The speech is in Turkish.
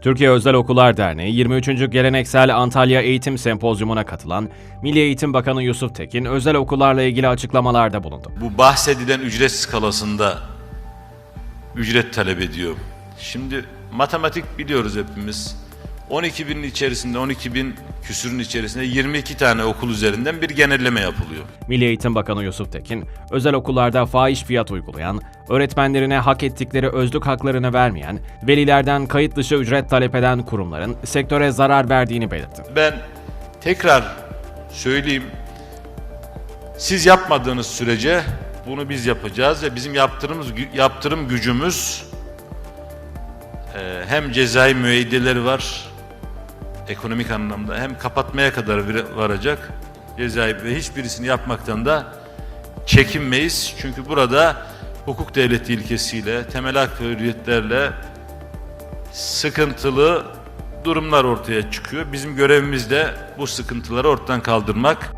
Türkiye Özel Okullar Derneği 23. Geleneksel Antalya Eğitim Sempozyumuna katılan Milli Eğitim Bakanı Yusuf Tekin özel okullarla ilgili açıklamalarda bulundu. Bu bahsedilen ücret skalasında ücret talep ediyor. Şimdi matematik biliyoruz hepimiz. 12 binin içerisinde, 12 bin küsürün içerisinde 22 tane okul üzerinden bir genelleme yapılıyor. Milli Eğitim Bakanı Yusuf Tekin, özel okullarda fahiş fiyat uygulayan, öğretmenlerine hak ettikleri özlük haklarını vermeyen, velilerden kayıt dışı ücret talep eden kurumların sektöre zarar verdiğini belirtti. Ben tekrar söyleyeyim. Siz yapmadığınız sürece bunu biz yapacağız ve bizim yaptırımız yaptırım gücümüz e, hem cezai müeyyideleri var ekonomik anlamda hem kapatmaya kadar varacak cezai ve hiçbirisini yapmaktan da çekinmeyiz. Çünkü burada hukuk devleti ilkesiyle, temel hak ve hürriyetlerle sıkıntılı durumlar ortaya çıkıyor. Bizim görevimiz de bu sıkıntıları ortadan kaldırmak.